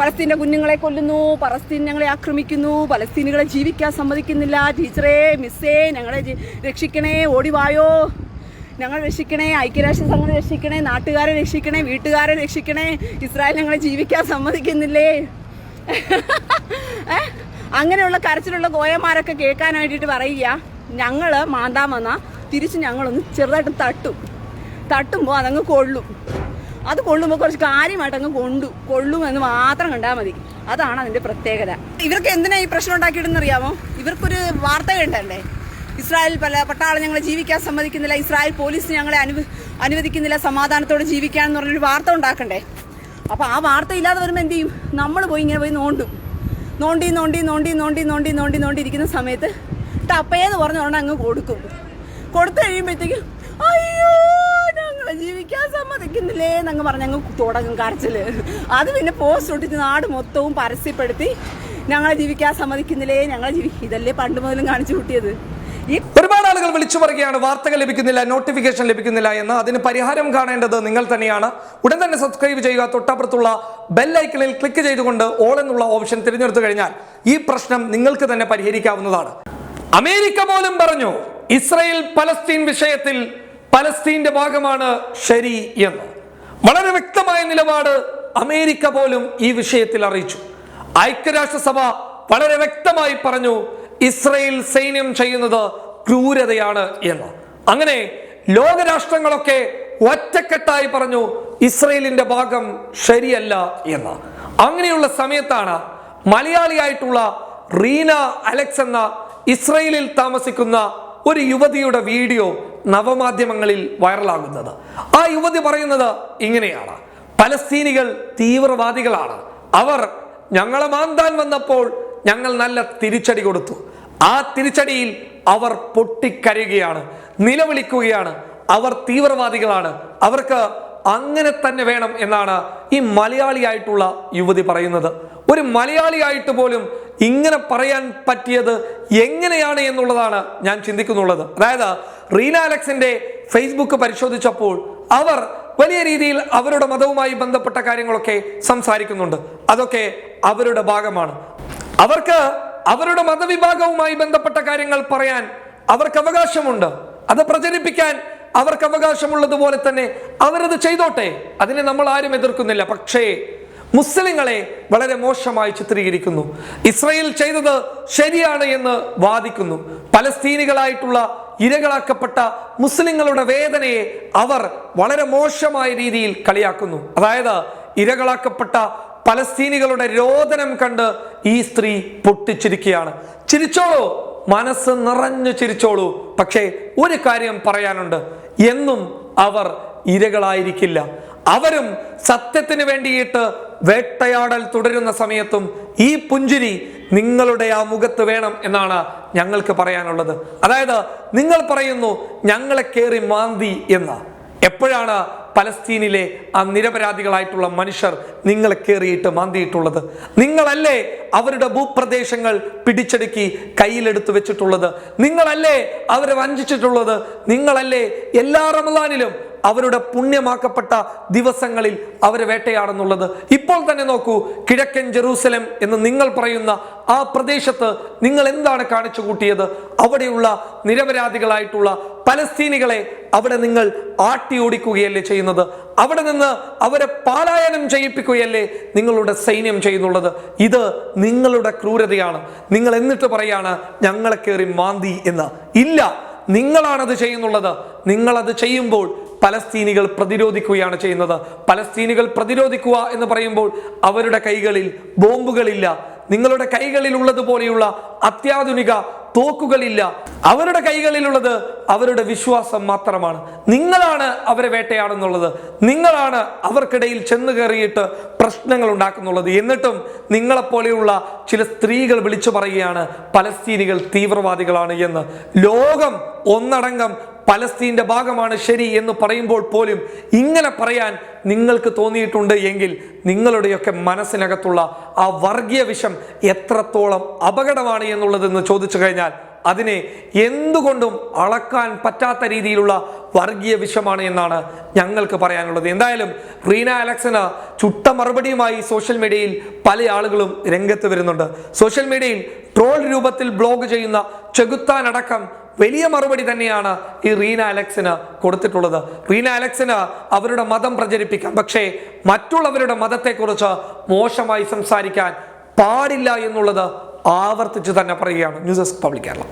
പലസ്തീന്റെ കുഞ്ഞുങ്ങളെ കൊല്ലുന്നു പലസ്തീൻ ഞങ്ങളെ ആക്രമിക്കുന്നു പലസ്തീനുകളെ ജീവിക്കാൻ സമ്മതിക്കുന്നില്ല. ടീച്ചറേ മിസ്സേ ഞങ്ങളെ രക്ഷിക്കണേ ഓടിവായോ ഞങ്ങൾ രക്ഷിക്കണേ ഐക്യരാഷ്ട്ര സംഘം രക്ഷിക്കണേ നാട്ടുകാരെ രക്ഷിക്കണേ വീട്ടുകാരെ രക്ഷിക്കണേ. ഇസ്രായേൽ ഞങ്ങളെ ജീവിക്കാൻ സമ്മതിക്കുന്നില്ലേ? അങ്ങനെയുള്ള കരച്ചിലുള്ള കോയമാരൊക്കെ കേൾക്കാൻ വേണ്ടിയിട്ട് പറയുക. ഞങ്ങൾ മാന്താൻ തിരിച്ച് ഞങ്ങളൊന്ന് ചെറുതായിട്ട് തട്ടും. തട്ടുമ്പോൾ അതങ്ങ് കൊള്ളും. അത് കൊള്ളുമ്പോൾ കുറച്ച് കാര്യമായിട്ട് അങ്ങ് കൊണ്ടു കൊള്ളുമെന്ന് മാത്രം കണ്ടാൽ മതി. അതാണ് അതിന്റെ പ്രത്യേകത. ഇവർക്ക് എന്തിനാ ഈ പ്രശ്നം ഉണ്ടാക്കിയിടുന്ന അറിയാമോ? ഇവർക്കൊരു വാർത്ത കണ്ടല്ലേ? ഇസ്രായേൽ പല പട്ടാളം ഞങ്ങളെ ജീവിക്കാൻ സമ്മതിക്കുന്നില്ല ഇസ്രായേൽ പോലീസ് ഞങ്ങളെ അനുവ അനുവദിക്കുന്നില്ല സമാധാനത്തോടെ ജീവിക്കാൻ എന്ന് പറഞ്ഞൊരു വാർത്ത ഉണ്ടാക്കണ്ടേ? അപ്പോൾ ആ വാർത്ത ഇല്ലാതെ വരുമ്പോൾ എന്ത് ചെയ്യും? നമ്മൾ പോയി ഇങ്ങനെ പോയി നോണ്ടും. നോണ്ടി നോണ്ടി നോണ്ടി നോണ്ടി നോണ്ടി നോണ്ടി നോണ്ടി ഇരിക്കുന്ന സമയത്ത് ടപ്പേന്ന് പറഞ്ഞ ഒരെണ്ണം അങ്ങ് കൊടുക്കും. കൊടുത്തു കഴിയുമ്പോഴത്തേക്കും അയ്യോ ജീവിക്കാൻ സമ്മതിക്കുന്നില്ലേ എന്നങ്ങ് പറഞ്ഞ് അങ്ങ് തുടങ്ങും കരച്ചിൽ. അത് പിന്നെ പോസ്റ്റ് ഒട്ടിച്ച് നാട് മൊത്തവും പരസ്യപ്പെടുത്തി ഞങ്ങളെ ജീവിക്കാൻ സമ്മതിക്കുന്നില്ലേ? ഞങ്ങളെ ജീവി ഇതല്ലേ പണ്ട് മുതലും കാണിച്ചു കൂട്ടിയത്. ഒരുപാട് ആളുകൾ വിളിച്ചു പറയുകയാണ് വാർത്തകൾ ലഭിക്കുന്നില്ല നോട്ടിഫിക്കേഷൻ ലഭിക്കുന്നില്ല എന്ന്. അതിന് പരിഹാരം കാണേണ്ടത് നിങ്ങൾ തന്നെയാണ്. ഉടൻ തന്നെ സബ്സ്ക്രൈബ് ചെയ്യുക. തൊട്ടപ്പുറത്തുള്ള ബെൽ ഐക്കണിൽ ക്ലിക്ക് ചെയ്തുകൊണ്ട് ഓൾ എന്നുള്ള ഓപ്ഷൻ തിരഞ്ഞെടുത്തു കഴിഞ്ഞാൽ ഈ പ്രശ്നം നിങ്ങൾക്ക് തന്നെ പരിഹരിക്കാവുന്നതാണ്. അമേരിക്ക പോലും പറഞ്ഞു ഇസ്രയേൽ പലസ്തീൻ വിഷയത്തിൽ പലസ്തീന്റെ ഭാഗമാണ് ശരി എന്ന്. വളരെ വ്യക്തമായ നിലപാട് അമേരിക്ക പോലും ഈ വിഷയത്തിൽ അറിയിച്ചു. ഐക്യരാഷ്ട്രസഭ വളരെ വ്യക്തമായി പറഞ്ഞു ഇസ്രയേൽ സൈന്യം ചെയ്യുന്നത് ക്രൂരതയാണ് എന്ന്. അങ്ങനെ ലോകരാഷ്ട്രങ്ങളൊക്കെ ഒറ്റക്കെട്ടായി പറഞ്ഞു ഇസ്രയേലിന്റെ ഭാഗം ശരിയല്ല എന്ന്. അങ്ങനെയുള്ള സമയത്താണ് മലയാളിയായിട്ടുള്ള റീന അലക്സ് എന്ന ഇസ്രയേലിൽ താമസിക്കുന്ന ഒരു യുവതിയുടെ വീഡിയോ നവമാധ്യമങ്ങളിൽ വൈറലാകുന്നത്. ആ യുവതി പറയുന്നത് ഇങ്ങനെയാണ്. പലസ്തീനികൾ തീവ്രവാദികളാണ്. അവർ ഞങ്ങളെ മാന്താൻ വന്നപ്പോൾ ഞങ്ങൾ നല്ല തിരിച്ചടി കൊടുത്തു. ആ തിരിച്ചടിയിൽ അവർ പൊട്ടിക്കരയുകയാണ് നിലവിളിക്കുകയാണ്. അവർ തീവ്രവാദികളാണ്. അവർക്ക് അങ്ങനെ തന്നെ വേണം എന്നാണ് ഈ മലയാളിയായിട്ടുള്ള യുവതി പറയുന്നത്. ഒരു മലയാളിയായിട്ട് പോലും ഇങ്ങനെ പറയാൻ പറ്റിയത് എങ്ങനെയാണ് എന്നുള്ളതാണ് ഞാൻ ചിന്തിക്കുന്നുള്ളത്. അതായത് റീന അലക്സിന്റെ ഫേസ്ബുക്ക് പരിശോധിച്ചപ്പോൾ അവർ വലിയ രീതിയിൽ അവരുടെ മതവുമായി ബന്ധപ്പെട്ട കാര്യങ്ങളൊക്കെ സംസാരിക്കുന്നുണ്ട്. അതൊക്കെ അവരുടെ ഭാഗമാണ്. അവർക്ക് അവരുടെ മതവിഭാഗവുമായി ബന്ധപ്പെട്ട കാര്യങ്ങൾ പറയാൻ അവർക്ക് അവകാശമുണ്ട്. അത് പ്രചരിപ്പിക്കാൻ അവർക്ക് അവകാശമുള്ളതുപോലെ തന്നെ അവരത് ചെയ്തോട്ടെ. അതിനെ നമ്മൾ ആരും എതിർക്കുന്നില്ല. പക്ഷേ മുസ്ലിങ്ങളെ വളരെ മോശമായി ചിത്രീകരിക്കുന്നു. ഇസ്രയേൽ ചെയ്തത് ശരിയാണ് എന്ന് വാദിക്കുന്നു. പലസ്തീനികളായിട്ടുള്ള ഇരകളാക്കപ്പെട്ട മുസ്ലിങ്ങളുടെ വേദനയെ അവർ വളരെ മോശമായ രീതിയിൽ കളിയാക്കുന്നു. അതായത് ഇരകളാക്കപ്പെട്ട പലസ്തീനികളുടെ രോദനം കണ്ട് ഈ സ്ത്രീ പൊട്ടിച്ചിരിക്കുകയാണ്. ചിരിച്ചോളൂ മനസ്സ് നിറഞ്ഞു ചിരിച്ചോളൂ. പക്ഷേ ഒരു കാര്യം പറയാനുണ്ട്. എന്നും അവർ ഇരകളായിരിക്കില്ല. അവരും സത്യത്തിന് വേണ്ടിയിട്ട് വേട്ടയാടൽ തുടരുന്ന സമയത്തും ഈ പുഞ്ചിരി നിങ്ങളുടെ ആ മുഖത്ത് വേണം എന്നാണ് ഞങ്ങൾക്ക് പറയാനുള്ളത്. അതായത് നിങ്ങൾ പറയുന്നു ഞങ്ങളെ കയറി മാന്തി എന്ന്. എപ്പോഴാണ് പലസ്തീനിലെ ആ നിരപരാധികളായിട്ടുള്ള മനുഷ്യർ നിങ്ങളെ കയറിയിട്ട് മാന്തിയിട്ടുള്ളത്? നിങ്ങളല്ലേ അവരുടെ ഭൂപ്രദേശങ്ങൾ പിടിച്ചെടുക്കി കയ്യിലെടുത്ത് വെച്ചിട്ടുള്ളത്? നിങ്ങളല്ലേ അവരെ വഞ്ചിച്ചിട്ടുള്ളത്? നിങ്ങളല്ലേ എല്ലാ റമദാനിലും അവരുടെ പുണ്യമാക്കപ്പെട്ട ദിവസങ്ങളിൽ അവരെ വേട്ടയാടുന്നുള്ളത്. ഇപ്പോൾ തന്നെ നോക്കൂ കിഴക്കൻ ജെറൂസലം എന്ന് നിങ്ങൾ പറയുന്ന ആ പ്രദേശത്ത് നിങ്ങൾ എന്താണ് കാണിച്ചു കൂട്ടിയത്? അവിടെയുള്ള നിരപരാധികളായിട്ടുള്ള പലസ്തീനികളെ അവിടെ നിങ്ങൾ ആട്ടി ഓടിക്കുകയല്ലേ ചെയ്യുന്നത്? അവിടെ നിന്ന് അവരെ പാലായനം ചെയ്യിപ്പിക്കുകയല്ലേ നിങ്ങളുടെ സൈന്യം ചെയ്യുന്നുള്ളത്? ഇത് നിങ്ങളുടെ ക്രൂരതയാണ്. നിങ്ങൾ എന്നിട്ട് പറയാണ് ഞങ്ങളെ കയറി മാന്തി എന്ന്. ഇല്ല നിങ്ങളാണത് ചെയ്യുന്നുള്ളത്. നിങ്ങളത് ചെയ്യുമ്പോൾ പലസ്തീനികൾ പ്രതിരോധിക്കുകയാണ് ചെയ്യുന്നത്. പലസ്തീനികൾ പ്രതിരോധിക്കുക എന്ന് പറയുമ്പോൾ അവരുടെ കൈകളിൽ ബോംബുകളില്ല. നിങ്ങളുടെ കൈകളിൽ ഉള്ളതുപോലെയുള്ള അത്യാധുനിക തോക്കുകളില്ല. അവരുടെ കൈകളിലുള്ളത് അവരുടെ വിശ്വാസം മാത്രമാണ്. നിങ്ങളാണ് അവരെ വേട്ടയാടുന്നുള്ളത്. നിങ്ങളാണ് അവർക്കിടയിൽ ചെന്ന് കയറിയിട്ട് പ്രശ്നങ്ങൾ ഉണ്ടാക്കുന്നുള്ളത്. എന്നിട്ടും നിങ്ങളെപ്പോലെയുള്ള ചില സ്ത്രീകൾ വിളിച്ചു പറയുകയാണ് പലസ്തീനികൾ തീവ്രവാദികളാണ് എന്ന്. ലോകം ഒന്നടങ്കം പലസ്തീന്റെ ഭാഗമാണ് ശരി എന്ന് പറയുമ്പോൾ പോലും ഇങ്ങനെ പറയാൻ നിങ്ങൾക്ക് തോന്നിയിട്ടുണ്ട് എങ്കിൽ നിങ്ങളുടെയൊക്കെ മനസ്സിനകത്തുള്ള ആ വർഗീയ വിഷം എത്രത്തോളം അപകടമാണ് എന്നുള്ളതെന്ന് ചോദിച്ചു കഴിഞ്ഞാൽ അതിനെ എന്തുകൊണ്ടും അളക്കാൻ പറ്റാത്ത രീതിയിലുള്ള വർഗീയ വിഷമാണ് എന്നാണ് ഞങ്ങൾക്ക് പറയാനുള്ളത്. എന്തായാലും റീന അലക്സിന് ചുട്ട മറുപടിയുമായി സോഷ്യൽ മീഡിയയിൽ പല ആളുകളും രംഗത്ത് വരുന്നുണ്ട്. സോഷ്യൽ മീഡിയയിൽ ട്രോൾ രൂപത്തിൽ ബ്ലോഗ് ചെയ്യുന്ന ചെകുത്താൻ അടക്കം വലിയ മറുപടി തന്നെയാണ് ഈ റീന അലക്സിന് കൊടുത്തിട്ടുള്ളത്. റീന അലക്സിന് അവരുടെ മതം പ്രചരിപ്പിക്കാം. പക്ഷേ മറ്റുള്ളവരുടെ മതത്തെക്കുറിച്ച് മോശമായി സംസാരിക്കാൻ പാടില്ല എന്നുള്ളത് ആവർത്തിച്ച് തന്നെ പറയുകയാണ് ന്യൂസ് ഡെസ്ക് പബ്ലിക് കേരളം.